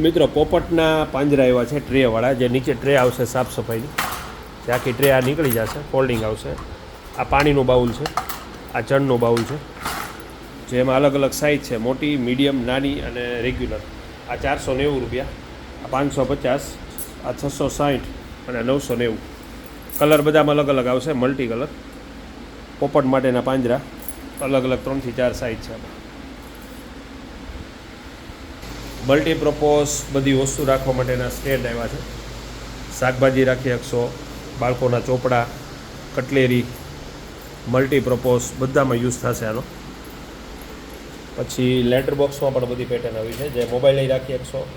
મિત્રો, પોપટના પાંજરા એવા છે, ટ્રેવાળા, જે નીચે ટ્રે આવશે સાફ સફાઈની. જે આખી ટ્રે આ નીકળી જશે, ફોલ્ડિંગ આવશે. આ પાણીનું બાઉલ છે, આ ચણનું બાઉલ છે, જેમાં અલગ અલગ સાઇઝ છે, મોટી, મીડિયમ, નાની અને રેગ્યુલર. આ ચારસો નેવું રૂપિયા, આ પાંચસો પચાસ, આ છસો સાઠ અને નવસો નેવું. કલર બધામાં અલગ અલગ આવશે મલ્ટી કલર પોપટ માટેના પાંજરા, અલગ અલગ ત્રણથી ચાર સાઇઝ છે. આમાં મલ્ટીપ્રપોઝ બધી વસ્તુ રાખવા માટેના સ્ટેન્ડ આવ્યા છે. શાકભાજી રાખી શકશો બાળકોના ચોપડા, કટલેરી મલ્ટીપ્રપોઝ બધામાં યુઝ થશે આનો. પછી લેટર બોક્સમાં પણ બધી પેટર્ન આવી છે. જે મોબાઈલ રાખી શકશો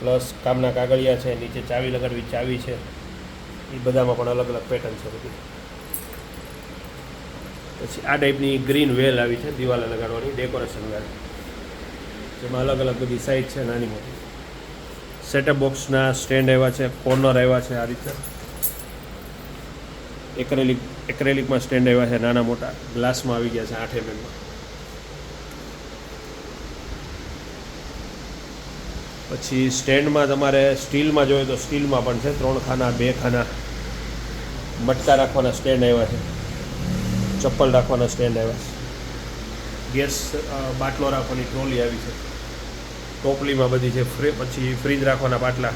પ્લસ કામના કાગળિયા છે, નીચે ચાવી લગાડવી, ચાવી છે, એ બધામાં પણ અલગ અલગ પેટર્ન છે બધી. પછી આ ટાઈપની ગ્રીન વેલ આવી છે, દિવાલે લગાડવાની ડેકોરેશન વેલ જેમાં અલગ અલગ બધી સાઇઝ છે નાની મોટી. સેટઅપ બોક્સના સ્ટેન્ડ આવ્યા છે કોર્નર આવ્યા છે આ રીતે. એક્રેલિક, એક્રેલિકમાં સ્ટેન્ડ આવ્યા છે નાના મોટા. ગ્લાસમાં આવી ગયા છે આઠ એમએમમાં પછી સ્ટેન્ડમાં તમારે સ્ટીલમાં જોઈએ તો સ્ટીલમાં પણ છે, ત્રણ ખાના, બે ખાના. મટકા રાખવાના સ્ટેન્ડ આવ્યા છે. ચપ્પલ રાખવાના સ્ટેન્ડ આવ્યા છે. ગેસ બાટલો રાખવાની ટ્રોલી આવી છે. ટોપલીમાં બધી છે ફ્રી પછી ફ્રીજ રાખવાના બાટલા.